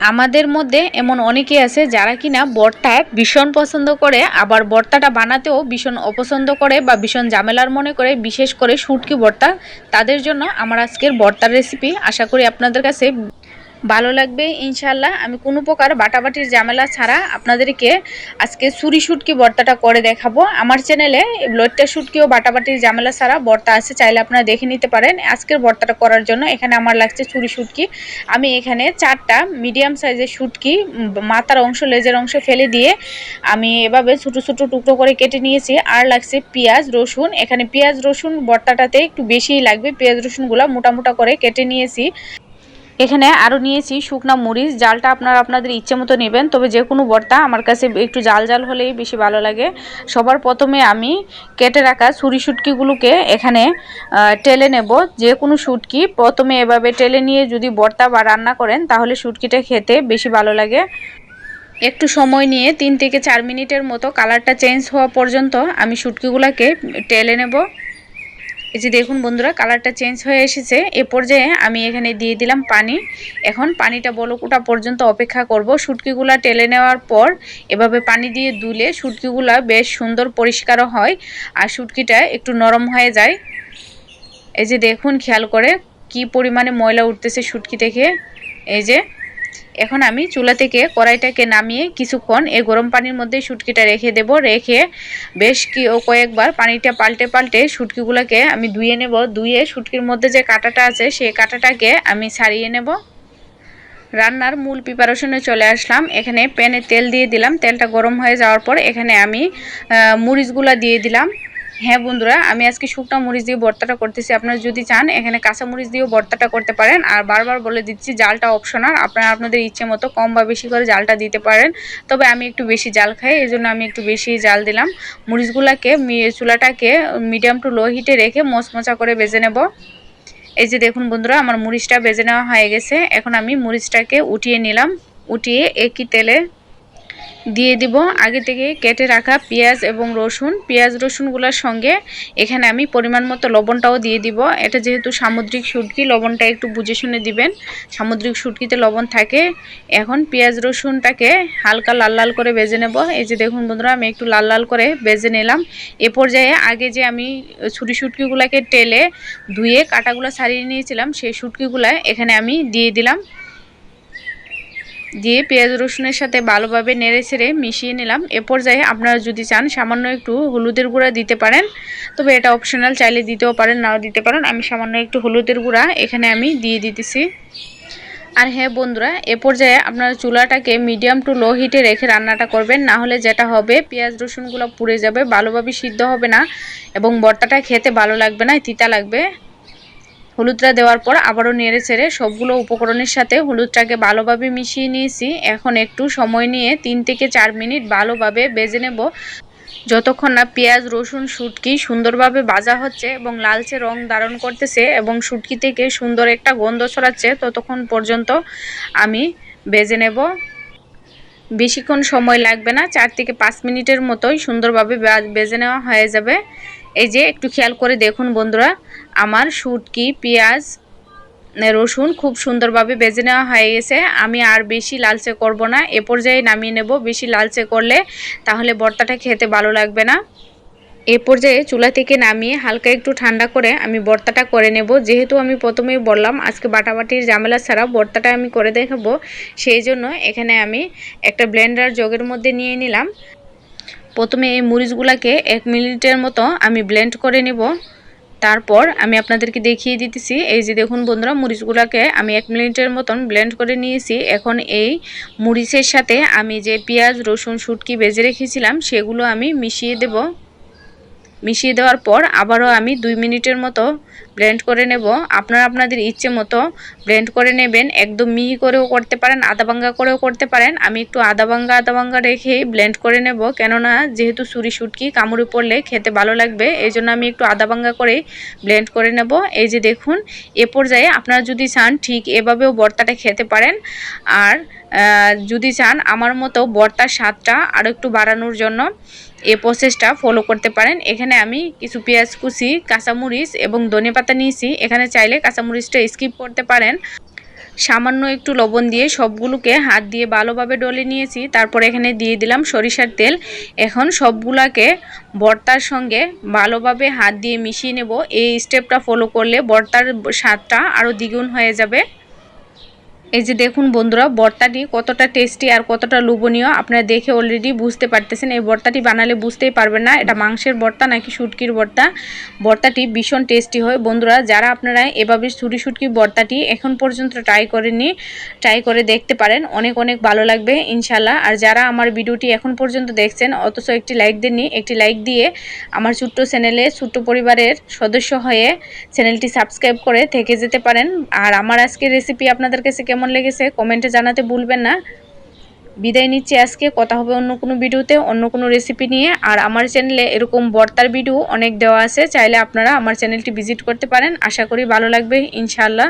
আমাদের মধ্যে এমন অনেকে আছে যারা কিনা বর্তা ভীষণ পছন্দ করে, আবার বর্তাটা বানাতেও ভীষণ অপছন্দ করে বা ভীষণ ঝামেলার মনে করে, বিশেষ করে শুটকি বর্তা। তাদের জন্য আমার আজকের বর্তার রেসিপি আশা করি আপনাদের কাছে ভালো লাগবে ইনশাল্লাহ আমি কোনো প্রকার বাটাবাটির ঝামেলা ছাড়া আপনাদেরকে আজকে সুরি শুটকি বর্তাটা করে দেখাবো। আমার চ্যানেলে ব্লডটা শুটকি ও বাটাবাটির ঝামেলা ছাড়া বর্তা আছে, চাইলে আপনারা দেখে নিতে পারেন। আজকের বর্তাটা করার জন্য এখানে আমার লাগছে চুরি শুটকি। আমি এখানে চারটা মিডিয়াম সাইজের শুটকি মাথার অংশ, লেজের অংশ ফেলে দিয়ে আমি এভাবে ছোটো ছোটো টুকরো করে কেটে নিয়েছি। আর লাগছে পেঁয়াজ, রসুন। এখানে পেঁয়াজ, রসুন বর্তাটাতে একটু বেশিই লাগবে। পেঁয়াজ, রসুনগুলো মোটা মোটা করে কেটে নিয়েছি। এখানে আরও নিয়েছি শুকনা মরিচ। জালটা আপনারা আপনাদের ইচ্ছে মতো নেবেন, তবে যে কোনো বর্তা আমার কাছে একটু জাল জাল হলেই বেশি ভালো লাগে। সবার প্রথমে আমি কেটে রাখা ছুরি শুটকিগুলোকে এখানে টেলে নেব। যে কোনো শুটকি প্রথমে এভাবে টেলে নিয়ে যদি বর্তা বা রান্না করেন, তাহলে শুটকিটা খেতে বেশি ভালো লাগে। একটু সময় নিয়ে তিন থেকে চার মিনিটের মতো কালারটা চেঞ্জ হওয়া পর্যন্ত আমি শুটকিগুলোকে টেলে নেব। এই যে দেখুন বন্ধুরা কালারটা চেঞ্জ হয়ে এসেছে। এ পর্যায়ে আমি এখানে দিয়ে দিলাম পানি। এখন পানিটা বলকুটা পর্যন্ত অপেক্ষা করব। শুটকিগুলা টেলে নেওয়ার পর এভাবে পানি দিয়ে দুলে শুটকিগুলা বেশ সুন্দর পরিষ্কারও হয় আর শুটকিটা একটু নরম হয়ে যায়। এই যে দেখুন, খেয়াল করে কি পরিমাণে ময়লা উঠতেছে শুটকি থেকে। এই যে এখন আমি চুলা থেকে কড়াইটাকে নামিয়ে কিছুক্ষণ এই গরম পানির মধ্যে শুটকিটা রেখে দেব। রেখে বেশ কি ও কয়েকবার পানিটা পাল্টে পাল্টে শুটকিগুলোকে আমি ধুয়ে নেব। ধুয়ে শুটকির মধ্যে যে কাঁটাটা আছে, সেই কাঁটাটাকে আমি ছাড়িয়ে নেব। রান্নার মূল প্রিপারেশনে চলে আসলাম। এখানে প্যানে তেল দিয়ে দিলাম। তেলটা গরম হয়ে যাওয়ার পর এখানে আমি মরিচগুলা দিয়ে দিলাম। হ্যাঁ বন্ধুরা, আমি আজকে শুকনো মরিচ দিয়ে ভর্তাটা করতেছি। আপনারা যদি চান, এখানে কাঁচা মরিচ দিয়েও ভর্তাটা করতে পারেন। আর বারবার বলে দিচ্ছি, জালটা অপশনাল আপনারা আপনাদের ইচ্ছে মতো কম বা বেশি করে জালটা দিতে পারেন। তবে আমি একটু বেশি জাল খাই, এই জন্য আমি একটু বেশি জাল দিলাম। মরিচগুলাকে চুলাটাকে মিডিয়াম টু লো হিটে রেখে মচমচা করে বেজে নেব। এই যে দেখুন বন্ধুরা, আমার মরিচটা বেজে নেওয়া হয়ে গেছে। এখন আমি মরিচটাকে উঠিয়ে নিলাম। উঠিয়ে একই তেলে দিয়ে দিব। আগে থেকে কেটে রাখা পেঁয়াজ এবং রসুন। পেঁয়াজ, রসুনগুলোর সঙ্গে এখানে আমি পরিমাণ মতো লবণটাও দিয়ে দিব। এটা যেহেতু সামুদ্রিক সুটকি লবণটা একটু বুঝে শুনে দিবেন। সামুদ্রিক সুটকিতে লবণ থাকে। এখন পেঁয়াজ, রসুনটাকে হালকা লাল লাল করে বেজে নেব। এই যে দেখুন বন্ধুরা, আমি একটু লাল লাল করে বেজে নিলাম। এ পর্যায়ে আগে যে আমি ছুরি সুটকিগুলোকে টেলে ধুয়ে কাটাগুলো ছাড়িয়ে নিয়েছিলাম, সেই সুটকিগুলো এখানে আমি দিয়ে দিলাম। দিয়ে পেঁয়াজ রসুনের সাথে ভালোভাবে নেড়ে ছেড়ে মিশিয়ে নিলাম। এ পর্যায়ে আপনারা যদি চান সামান্য একটু হলুদের গুঁড়া দিতে পারেন। তবে এটা অপশনাল চাইলে দিতেও পারেন, নাও দিতে পারেন। আমি সামান্য একটু হলুদের গুঁড়া এখানে আমি দিয়ে দিতেছি। আর হ্যাঁ বন্ধুরা, এ পর্যায়ে আপনারা চুলাটাকে মিডিয়াম টু লো হিটে রেখে রান্নাটা করবেন। না হলে যেটা হবে, পেঁয়াজ রসুনগুলো পুড়ে যাবে, ভালোভাবে সিদ্ধ হবে না এবং বর্তাটা খেতে ভালো লাগবে না, তিতা লাগবে। হলুদটা দেওয়ার পর আবারও নেড়ে ছেড়ে সবগুলো উপকরণের সাথে হলুদটাকে ভালোভাবে মিশিয়ে নিয়েছি। এখন একটু সময় নিয়ে তিন থেকে চার মিনিট ভালোভাবে বেজে নেব। যতক্ষণ না পেঁয়াজ, রসুন, শুটকি সুন্দরভাবে ভাজা হচ্ছে এবং লালচে রং ধারণ করতেছে এবং শুটকি থেকে সুন্দর একটা গন্ধ ছড়াচ্ছে, ততক্ষণ পর্যন্ত আমি বেজে নেব। বেশিক্ষণ সময় লাগবে না, চার থেকে পাঁচ মিনিটের মতোই সুন্দরভাবে বেজে নেওয়া হয়ে যাবে। এই যে একটু খেয়াল করে দেখুন বন্ধুরা, আমার শুটকি, পেঁয়াজ, রসুন খুব সুন্দরভাবে বেজে নেওয়া হয়ে গেছে। আমি আর বেশি লালচে করব না, এ পর্যায়ে নামিয়ে নেব। বেশি লালচে করলে তাহলে বর্তাটা খেতে ভালো লাগবে না। এ পর্যায়ে চুলা থেকে নামিয়ে হালকা একটু ঠান্ডা করে আমি বর্তাটা করে নেব। যেহেতু আমি প্রথমেই বললাম আজকে বাটাবাটির জামেলা ছাড়া বর্তাটা আমি করে দেখাবো, সেই জন্য এখানে আমি একটা ব্লেন্ডার জগের মধ্যে নিয়ে নিলাম। প্রথমে এই মরিচগুলোকে এক মিনিটের মতো আমি ব্লেন্ড করে নেব। তারপর আমি আপনাদেরকে দেখিয়ে দিতেছি, এই যে দেখুন বন্ধুরা, মরিচগুলোকে আমি এক মিনিটের মতন ব্লেন্ড করে নিয়েছি। এখন এই মরিচের সাথে আমি যে পেঁয়াজ, রসুন, শুটকি বেজে রেখেছিলাম, সেগুলো আমি মিশিয়ে দেব। মিশিয়ে দেওয়ার পর আবারও আমি দুই মিনিটের মতো ব্লেন্ড করে নেব। আপনারা আপনাদের ইচ্ছে মতো ব্লেন্ড করে নেবেন। একদম মিহি করেও করতে পারেন, আদা ভাঙ্গা করেও করতে পারেন। আমি একটু আদা ভাঙ্গা আদা ভাঙ্গা রেখেই ব্লেন্ড করে নেব। কেননা যেহেতু সুরি সুটকি, কামড়ে পড়লে খেতে ভালো লাগবে। এই জন্য আমি একটু আদা ভাঙ্গা করেই ব্লেন্ড করে নেব। এই যে দেখুন, এ পর্যায়ে আপনারা যদি চান ঠিক এভাবেও বর্তাটা খেতে পারেন। আর যদি চান আমার মতো বর্তার স্বাদটা আরও একটু বাড়ানোর জন্য। এই প্রসেসটা ফলো করতে পারেন। এখানে আমি কিছু পেঁয়াজ কুচি, কাঁচামরিচ এবং ধনে পাতা নিয়েছি। এখানে চাইলে কাঁচামরিচটা স্কিপ করতে পারেন। সামান্য একটু লবণ দিয়ে সবগুলোকে হাত দিয়ে ভালোভাবে ডলে নিয়েছি। তারপর এখানে দিয়ে দিলাম সরিষার তেল। এখন সবগুলাকে ভর্তার সঙ্গে ভালোভাবে হাত দিয়ে মিশিয়ে নেব। এই স্টেপটা ফলো করলে ভর্তার স্বাদটা আরও দ্বিগুণ হয়ে যাবে। এই যে দেখুন বন্ধুরা ভর্তাটি কতটা টেস্টি আর কতটা লোভনীয়, আপনারা দেখে অলরেডি বুঝতে পারতেছেন। এই ভর্তাটি বানালে বুঝতেই পারবেন না, এটা মাংসের ভর্তা নাকি শুটকির ভর্তা ভর্তাটি ভীষণ টেস্টি হয়। বন্ধুরা, যারা আপনারা এভাবে ছুটি শুটকি ভর্তাটি এখন পর্যন্ত ট্রাই করেননি ট্রাই করে দেখতে পারেন। অনেক অনেক ভালো লাগবে ইনশাল্লাহ আর যারা আমার ভিডিওটি এখন পর্যন্ত দেখছেন, অথচ একটি লাইক দেননি, একটি লাইক দিয়ে আমার ছোট্ট চ্যানেলে, ছোট্ট পরিবারের সদস্য হয়ে চ্যানেলটি সাবস্ক্রাইব করে থেকে যেতে পারেন। আর আমার আজকের রেসিপি আপনাদের কাছে কেমন লেগেছে কমেন্টে জানাতে ভুলবেন না। বিদায় নিচ্ছি আজকে, কথা হবে অন্য কোনো ভিডিওতে, অন্য কোনো রেসিপি নিয়ে। আর আমার চ্যানেলে এরকম বর্তার ভিডিও অনেক দেওয়া আছে, চাইলে আপনারা আমার চ্যানেলটি ভিজিট করতে পারেন। আশা করি ভালো লাগবে, ইনশাআল্লাহ।